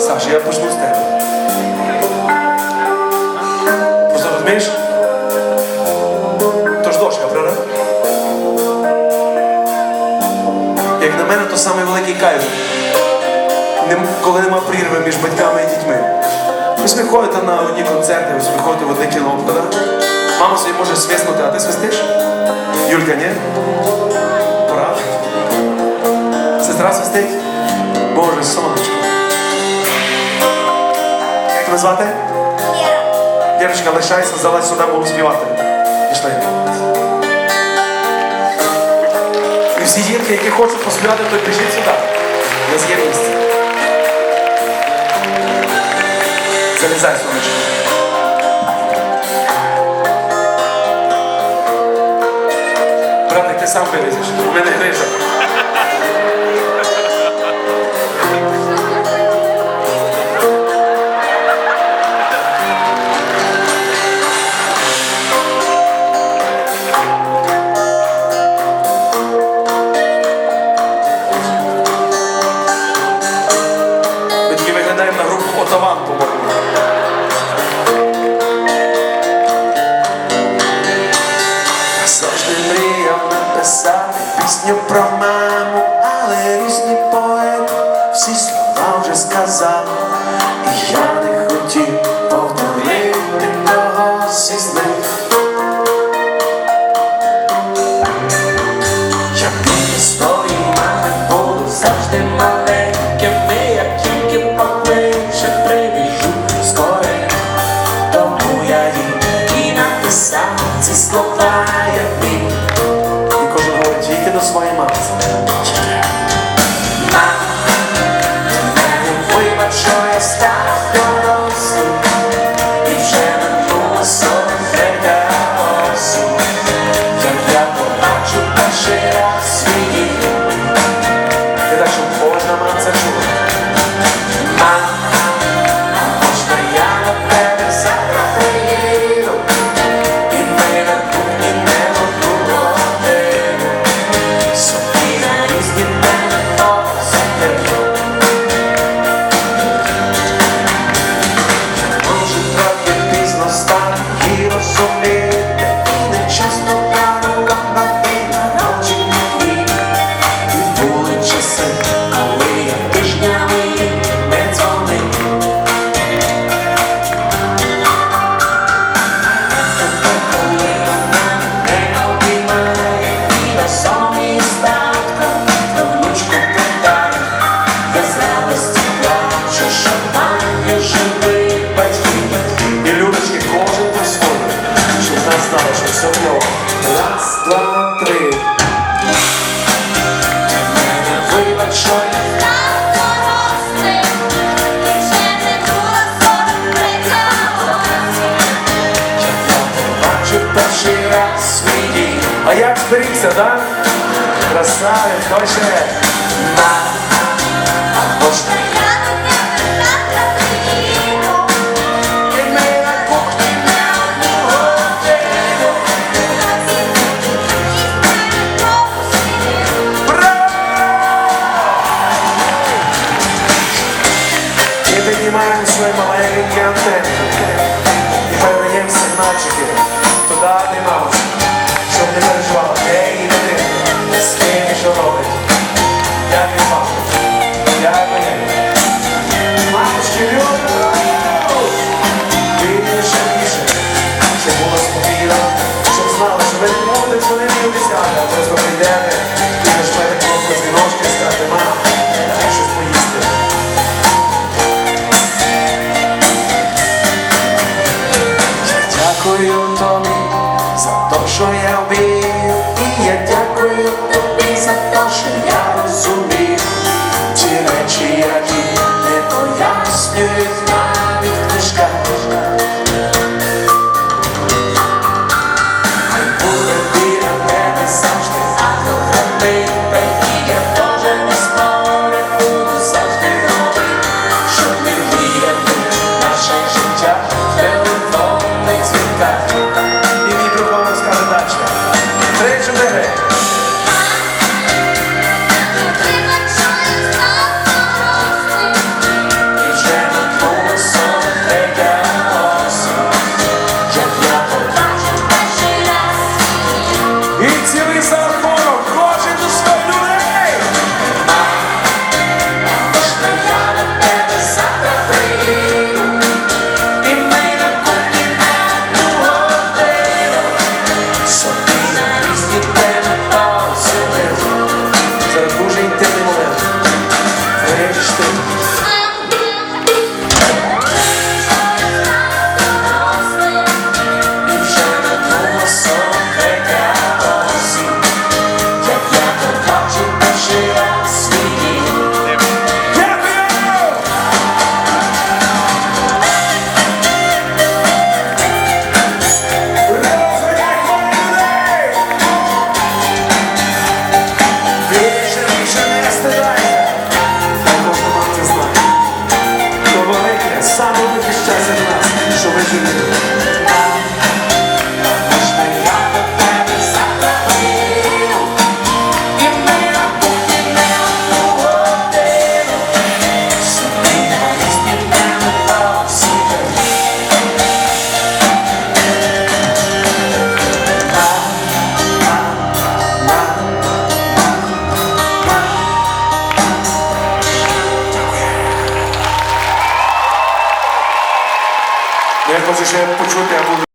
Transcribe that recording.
Саша, я почну з тебе. Просто розумієш? То ж дошка, правда? Як на мене, то самий великий кайф, коли нема прірви між батьками і дітьми. Ось ви ходите на одні концерти, ось ви ходите в одне кіно, правда? Мама собі може свиснути, а ти свистиш? Юлька, ні? світить Боже сонечко. Як тебе звати? Yeah. Дівчинка, лишайся, залазь сюди, буду співати. Пішли. І всі дітки, які хочуть поспівати, то біжіть сюди. У нас місце. Залізай, сонечко. Брат, ти сам вилізеш. is the А як зберігся, да? Красавець, хоче на можна. Піднімаємо свої маленькі антенни і передаємо сигнальчики. You're talking. It's ще почути або